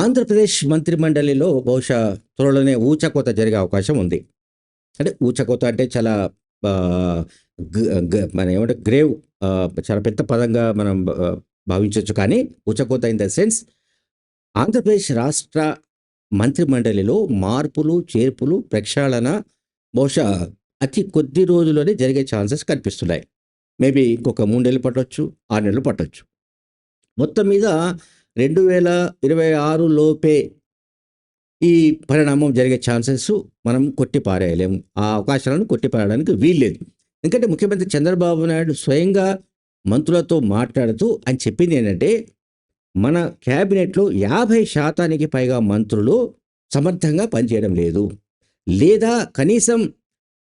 ఆంధ్రప్రదేశ్ మంత్రిమండలిలో బహుశా త్వరలోనే ఊచకోత జరిగే అవకాశం ఉంది. అంటే ఊచకోత అంటే చాలా మన ఏమంటే గ్రేవ్ చాలా పెద్ద పదంగా మనం భావించవచ్చు. కానీ ఊచకోత ఇన్ ద సెన్స్ ఆంధ్రప్రదేశ్ రాష్ట్ర మంత్రిమండలిలో మార్పులు చేర్పులు ప్రక్షాళన బహుశా అతి కొద్ది రోజుల్లోనే జరిగే ఛాన్సెస్ కనిపిస్తున్నాయి. మేబీ ఇంకొక మూడు నెలలు పట్టవచ్చు ఆరు నెలలు పట్టవచ్చు మొత్తం మీద రెండు వేల ఇరవై ఆరు లోపే ఈ పరిణామం జరిగే ఛాన్సెస్ మనం కొట్టిపారేయలేము. ఆ అవకాశాలను కొట్టిపారడానికి వీల్లేదు. ఎందుకంటే ముఖ్యమంత్రి చంద్రబాబు నాయుడు స్వయంగా మంత్రులతో మాట్లాడుతూ ఆయన చెప్పింది ఏంటంటే మన క్యాబినెట్లో యాభై శాతానికి పైగా మంత్రులు సమర్థంగా పనిచేయడం లేదు. లేదా కనీసం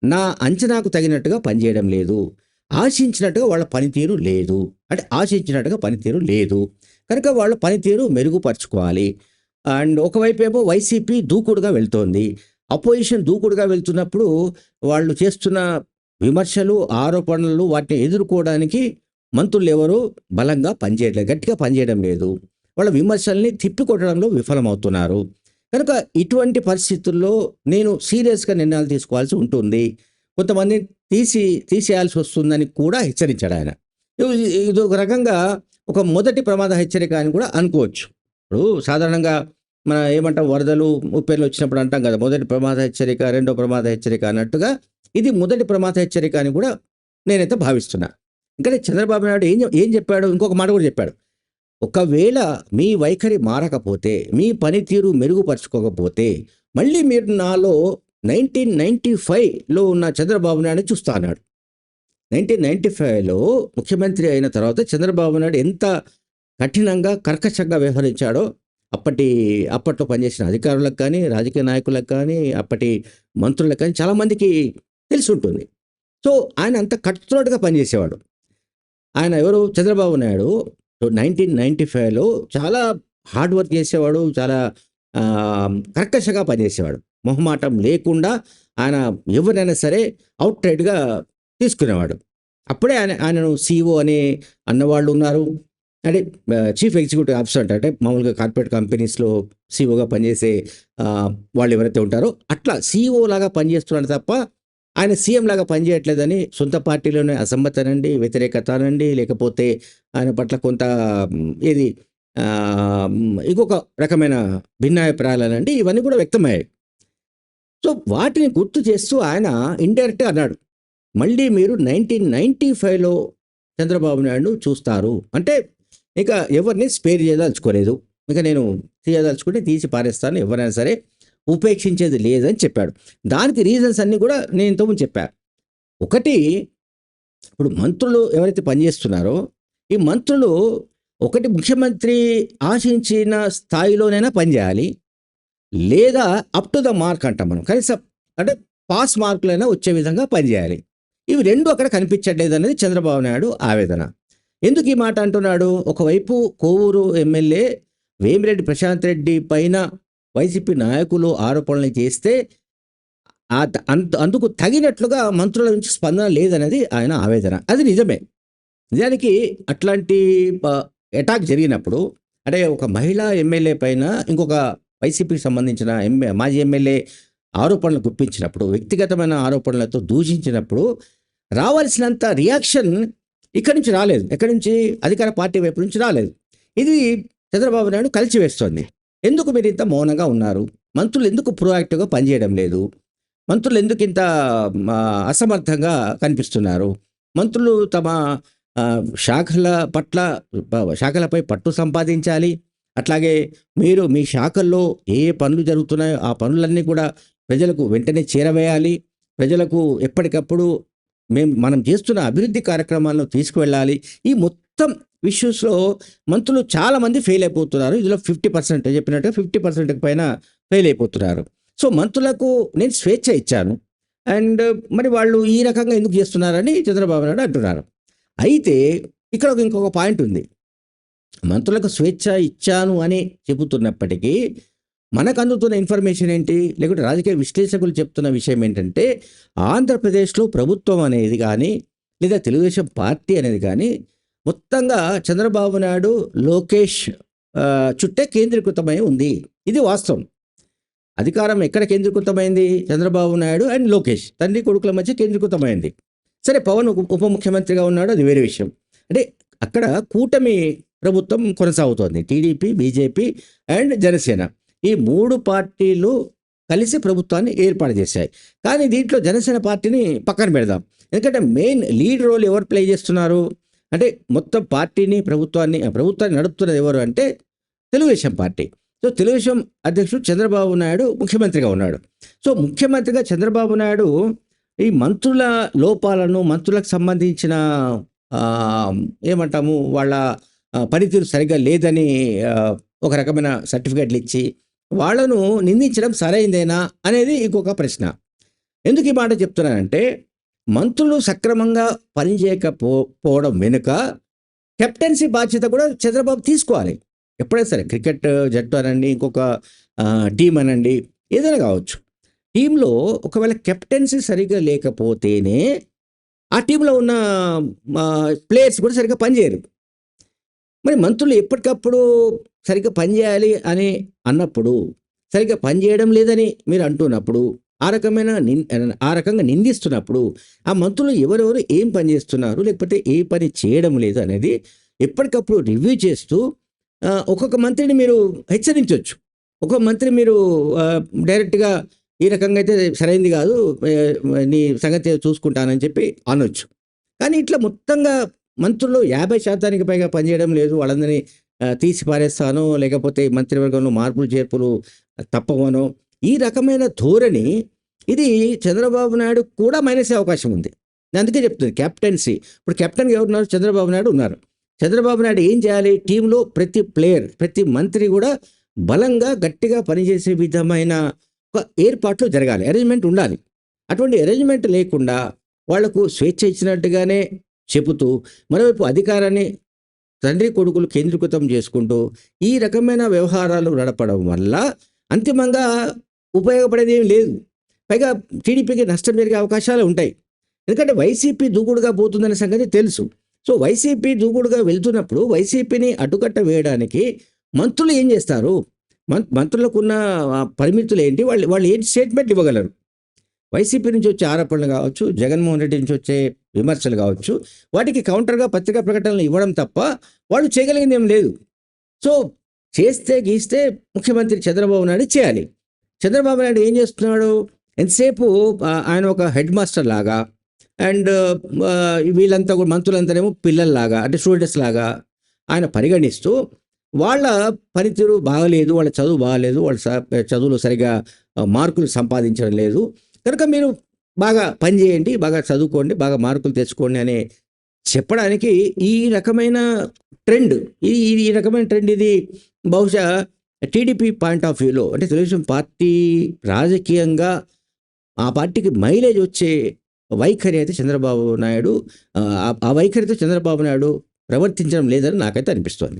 నా అంచనాకు తగినట్టుగా పనిచేయడం లేదు. ఆశించినట్టుగా వాళ్ళ పనితీరు లేదు. అంటే ఆశించినట్టుగా పనితీరు లేదు. కనుక వాళ్ళ పనితీరు మెరుగుపరచుకోవాలి. అండ్ ఒకవైపు ఏమో వైసీపీ దూకుడుగా వెళ్తోంది. అపోజిషన్ దూకుడుగా వెళ్తున్నప్పుడు వాళ్ళు చేస్తున్న విమర్శలు ఆరోపణలు వాటిని ఎదుర్కోవడానికి మంత్రులు ఎవరు బలంగా పనిచేయట్లేదు గట్టిగా పనిచేయడం లేదు. వాళ్ళ విమర్శల్ని తిప్పికొట్టడంలో విఫలమవుతున్నారు. కనుక ఇటువంటి పరిస్థితుల్లో నేను సీరియస్గా నిర్ణయాలు తీసుకోవాల్సి ఉంటుంది. కొంతమంది తీసి తీసేయాల్సి వస్తుందని కూడా హెచ్చరించాడు ఆయన. ఇది ఒక రకంగా ఒక మొదటి ప్రమాద హెచ్చరిక అని కూడా అనుకోవచ్చు. ఇప్పుడు సాధారణంగా మన ఏమంటాం వరదలు ముప్పేళ్ళు వచ్చినప్పుడు అంటాం కదా మొదటి ప్రమాద హెచ్చరిక రెండో ప్రమాద హెచ్చరిక అన్నట్టుగా ఇది మొదటి ప్రమాద హెచ్చరిక అని కూడా నేనైతే భావిస్తున్నా. ఇంకా చంద్రబాబు నాయుడు ఏం ఏం చెప్పాడు? ఇంకొక మాట కూడా చెప్పాడు. ఒకవేళ మీ వైఖరి మారకపోతే మీ పనితీరు మెరుగుపరచుకోకపోతే మళ్ళీ మీరు నాలో నైన్టీన్ నైన్టీ ఫైవ్లో ఉన్న చంద్రబాబు నాయుడు చూస్తా అన్నాడు. నైన్టీన్ నైన్టీ ఫైవ్లో ముఖ్యమంత్రి అయిన తర్వాత చంద్రబాబు నాయుడు ఎంత కఠినంగా కర్కశంగా వ్యవహరించాడో అప్పటి అప్పట్లో పనిచేసిన అధికారులకు కానీ రాజకీయ నాయకులకు కానీ అప్పటి మంత్రులకు కానీ చాలామందికి తెలిసి ఉంటుంది. సో ఆయన అంత కట్టుతోడుగా పనిచేసేవాడు. ఆయన ఎవరు? చంద్రబాబు నాయుడు. నైన్టీన్ నైన్టీ ఫైవ్లో చాలా హార్డ్ వర్క్ చేసేవాడు చాలా కర్కశగా పనిచేసేవాడు. మొహమాటం లేకుండా ఆయన ఎవరైనా సరే అవుట్ రైట్గా తీసుకునేవాడు. అప్పుడే ఆయన ఆయనను సీఓ అని అన్నవాళ్ళు ఉన్నారు. అంటే చీఫ్ ఎగ్జిక్యూటివ్ ఆఫీసర్ అంటే అంటే మామూలుగా కార్పొరేట్ కంపెనీస్లో సీఓగా పనిచేసే వాళ్ళు ఎవరైతే ఉంటారో అట్లా సీఓ లాగా పనిచేస్తున్నాడు తప్ప ఆయన సీఎం లాగా పనిచేయట్లేదని సొంత పార్టీలోనే అసమ్మతనండి వ్యతిరేకత అనండి లేకపోతే ఆయన పట్ల కొంత ఏది ఇంకొక రకమైన భిన్నాభిప్రాయాలు అంటే ఇవన్నీ కూడా వ్యక్తమయ్యాయి. సో వాటిని గుర్తు చేస్తూ ఆయన ఇండైరెక్ట్గా అన్నాడు. మళ్ళీ మీరు నైన్టీన్ నైన్టీ ఫైవ్లో చంద్రబాబు నాయుడు చూస్తారు. అంటే ఇక ఎవరిని స్పేర్ చేయదలుచుకోలేదు. ఇక నేను తీయదలుచుకుంటే తీసి పారేస్తాను. ఎవరైనా సరే ఉపేక్షించేది లేదని చెప్పాడు. దానికి రీజన్స్ అన్నీ కూడా నేను ఇంతకుముందు చెప్పాను ఒకటి ఇప్పుడు మంత్రులు ఎవరైతే పనిచేస్తున్నారో ఈ మంత్రులు ఒకటి ముఖ్యమంత్రి ఆశించిన స్థాయిలోనైనా పనిచేయాలి లేదా అప్ టు ద మార్క్ అంటాం మనం. కనీసం అంటే పాస్ మార్కులైనా వచ్చే విధంగా పనిచేయాలి ఇవి రెండు అక్కడ కనిపించట్లేదు అనేది చంద్రబాబు నాయుడు ఆవేదన. ఎందుకు ఈ మాట అంటున్నాడు? ఒకవైపు కోవూరు ఎమ్మెల్యే వేమిరెడ్డి ప్రశాంత్ రెడ్డి పైన వైసీపీ నాయకులు ఆరోపణలు చేస్తే అంత- అందుకు తగినట్లుగా మంత్రుల నుంచి స్పందన లేదనేది ఆయన ఆవేదన. అది నిజమే. నిజానికి అట్లాంటి అటాక్ జరిగినప్పుడు అంటే ఒక మహిళా ఎమ్మెల్యే పైన ఇంకొక వైసీపీకి సంబంధించిన ఎమ్మె మాజీ ఎమ్మెల్యే ఆరోపణలు గుప్పించినప్పుడు వ్యక్తిగతమైన ఆరోపణలతో దూషించినప్పుడు రావాల్సినంత రియాక్షన్ ఇక్కడి నుంచి రాలేదు. ఎక్కడి నుంచి? అధికార పార్టీ వైపు నుంచి రాలేదు. ఇది చంద్రబాబు నాయుడు కలిసివేస్తోంది ఎందుకు మీరు ఇంత మౌనంగా ఉన్నారు? మంత్రులు ఎందుకు ప్రొయాక్టివ్గా పనిచేయడం లేదు? మంత్రులు ఎందుకు ఇంత అసమర్థంగా కనిపిస్తున్నారు? మంత్రులు తమ శాఖల పట్ల శాఖలపై పట్టు సంపాదించాలి. అట్లాగే మీరు మీ శాఖల్లో ఏ ఏ పనులు జరుగుతున్నాయో ఆ పనులన్నీ కూడా ప్రజలకు వెంటనే చేరవేయాలి. ప్రజలకు ఎప్పటికప్పుడు మేము మనం చేస్తున్న అభివృద్ధి కార్యక్రమాలను తీసుకువెళ్ళాలి. ఈ మొత్తం ఇష్యూస్లో మంత్రులు చాలామంది ఫెయిల్ అయిపోతున్నారు. ఇందులో ఫిఫ్టీ పర్సెంట్ చెప్పినట్టు ఫిఫ్టీ పర్సెంట్ పైన ఫెయిల్ అయిపోతున్నారు. సో మంత్రులకు నేను స్వేచ్ఛ ఇచ్చాను. అండ్ మరి వాళ్ళు ఈ రకంగా ఎందుకు చేస్తున్నారని చంద్రబాబు నాయుడు అంటున్నారు. అయితే ఇక్కడ ఒక ఇంకొక పాయింట్ ఉంది. మంత్రులకు స్వేచ్ఛ ఇచ్చాను అని చెబుతున్నప్పటికీ మనకు అందుతున్న ఇన్ఫర్మేషన్ ఏంటి? లేకుంటే రాజకీయ విశ్లేషకులు చెప్తున్న విషయం ఏంటంటే ఆంధ్రప్రదేశ్లో ప్రభుత్వం అనేది కానీ లేదా తెలుగుదేశం పార్టీ అనేది కానీ మొత్తంగా చంద్రబాబు నాయుడు లోకేష్ చుట్టే కేంద్రీకృతమై ఉంది. ఇది వాస్తవం. అధికారం ఎక్కడ కేంద్రీకృతమైంది? చంద్రబాబు నాయుడు అండ్ లోకేష్. తండ్రి కొడుకుల మధ్య కేంద్రీకృతమైంది. సరే పవన్ ఉప ముఖ్యమంత్రిగా ఉన్నాడు అది వేరే విషయం. అంటే అక్కడ కూటమి ప్రభుత్వం కొనసాగుతోంది. TDP BJP and Janasena. ఈ మూడు పార్టీలు కలిసి ప్రభుత్వాన్ని ఏర్పాటు చేశాయి. కానీ దీంట్లో జనసేన పార్టీని పక్కన పెడదాం. ఎందుకంటే మెయిన్ లీడ్ రోల్ ఎవరు ప్లే చేస్తున్నారు? అంటే మొత్తం పార్టీని ప్రభుత్వాన్ని ఆ ప్రభుత్వాన్ని నడుపుతున్నది ఎవరు అంటే తెలుగుదేశం పార్టీ. సో తెలుగుదేశం అధ్యక్షుడు చంద్రబాబు నాయుడు ముఖ్యమంత్రిగా ఉన్నాడు. సో ముఖ్యమంత్రిగా చంద్రబాబు నాయుడు ఈ మంత్రుల లోపాలను మంత్రులకు సంబంధించిన ఏమంటాము వాళ్ళ పనితీరు సరిగ్గా లేదని ఒక రకమైన సర్టిఫికెట్లు ఇచ్చి వాళ్ళను నిందించడం సరైందేనా అనేది ఇంకొక ప్రశ్న. ఎందుకు ఈ మాట చెప్తున్నానంటే మంత్రులు సక్రమంగా పనిచేయకపో పోవడం వెనుక కెప్టెన్సీ బాధ్యత కూడా చంద్రబాబు తీసుకోవాలి. ఎప్పుడైనా సరే క్రికెట్ జట్టు అనండి ఇంకొక టీం అనండి ఏదైనా కావచ్చు. టీంలో ఒకవేళ కెప్టెన్సీ సరిగ్గా లేకపోతేనే ఆ టీంలో ఉన్న ప్లేయర్స్ కూడా సరిగ్గా పనిచేయరు. మరి మంత్రులు ఎప్పటికప్పుడు సరిగ్గా పనిచేయాలి అని అన్నప్పుడు సరిగ్గా పనిచేయడం లేదని మీరు అంటున్నప్పుడు ఆ రకమైన నిన్ ఆ రకంగా నిందిస్తున్నప్పుడు ఆ మంత్రులు ఎవరెవరు ఏం పని చేస్తున్నారు లేకపోతే ఏ పని చేయడం లేదు అనేది ఎప్పటికప్పుడు రివ్యూ చేస్తూ ఒక్కొక్క మంత్రిని మీరు హెచ్చరించవచ్చు ఒక్కొక్క మంత్రి మీరు డైరెక్ట్గా ఈ రకంగా అయితే సరైంది కాదు. నీ సంగతి చూసుకుంటానని చెప్పి అనొచ్చు. కానీ ఇట్లా మొత్తంగా మంత్రులు యాభై శాతానికి పైగా పనిచేయడం లేదు. వాళ్ళందరినీ తీసి పారేస్తాను లేకపోతే మంత్రివర్గంలో మార్పులు చేర్పులు తప్పవనో ఈ రకమైన ధోరణి ఇది చంద్రబాబు నాయుడు కూడా మైనస్ అవకాశం ఉంది. అందుకే చెప్తుంది కెప్టెన్సీ. ఇప్పుడు కెప్టెన్ ఎవరు ఉన్నారు? చంద్రబాబు నాయుడు ఉన్నారు. చంద్రబాబు నాయుడు ఏం చేయాలి? టీంలో ప్రతి ప్లేయర్ ప్రతి మంత్రి కూడా బలంగా గట్టిగా పనిచేసే విధమైన ఏర్పాట్లు జరగాలి అరేంజ్మెంట్ ఉండాలి. అటువంటి అరేంజ్మెంట్ లేకుండా వాళ్ళకు స్వేచ్ఛ ఇచ్చినట్టుగానే చెబుతూ మరోవైపు అధికారాన్ని తండ్రి కొడుకులు కేంద్రీకృతం చేసుకుంటూ ఈ రకమైన వ్యవహారాలు నడపడం వల్ల అంతిమంగా ఉపయోగపడేది ఏం లేదు. పైగా టీడీపీకి నష్టం జరిగే అవకాశాలు ఉంటాయి. ఎందుకంటే వైసీపీ దూకుడుగా పోతుందనే సంగతి తెలుసు. సో వైసీపీ దూకుడుగా వెళ్తున్నప్పుడు వైసీపీని అడ్డుకట్ట వేయడానికి మంత్రులు ఏం చేస్తారు? మంత్రులకు ఉన్న పరిమితులు ఏంటి వాళ్ళు వాళ్ళు ఏంటి స్టేట్మెంట్ ఇవ్వగలరు? వైసీపీ నుంచి వచ్చే ఆరోపణలు కావచ్చు జగన్మోహన్ రెడ్డి నుంచి వచ్చే విమర్శలు కావచ్చు వాటికి కౌంటర్గా పత్రికా ప్రకటనలు ఇవ్వడం తప్ప వాళ్ళు చేయగలిగింది ఏం లేదు. సో చేస్తే గీస్తే ముఖ్యమంత్రి చంద్రబాబు నాయుడు చేయాలి. చంద్రబాబు నాయుడు ఏం చేస్తున్నాడు? ఎంతసేపు ఆయన ఒక హెడ్ మాస్టర్ లాగా అండ్ వీళ్ళంతా కూడా మంత్రులంతానేమో పిల్లల్లాగా అంటే స్టూడెంట్స్ లాగా ఆయన పరిగణిస్తూ వాళ్ళ పనితీరు బాగలేదు వాళ్ళ చదువు బాగలేదు వాళ్ళ స- చదువులో సరిగా మార్కులు సంపాదించడం లేదు. కనుక మీరు బాగా పని చేయండి బాగా చదువుకోండి బాగా మార్కులు తెచ్చుకోండి అనే చెప్పడానికి ఈ రకమైన ట్రెండ్ ఇది ఈ- ఈ రకమైన ట్రెండ్ ఇది బహుశా టీడీపీ పాయింట్ ఆఫ్ వ్యూలో అంటే తెలుగుదేశం పార్టీ రాజకీయంగా ఆ పార్టీకి మైలేజ్ వచ్చే వైఖరి అయితే చంద్రబాబు నాయుడు ఆ, ఆ వైఖరితో చంద్రబాబు నాయుడు ప్రవర్తించడం లేదని నాకైతే అనిపిస్తోంది.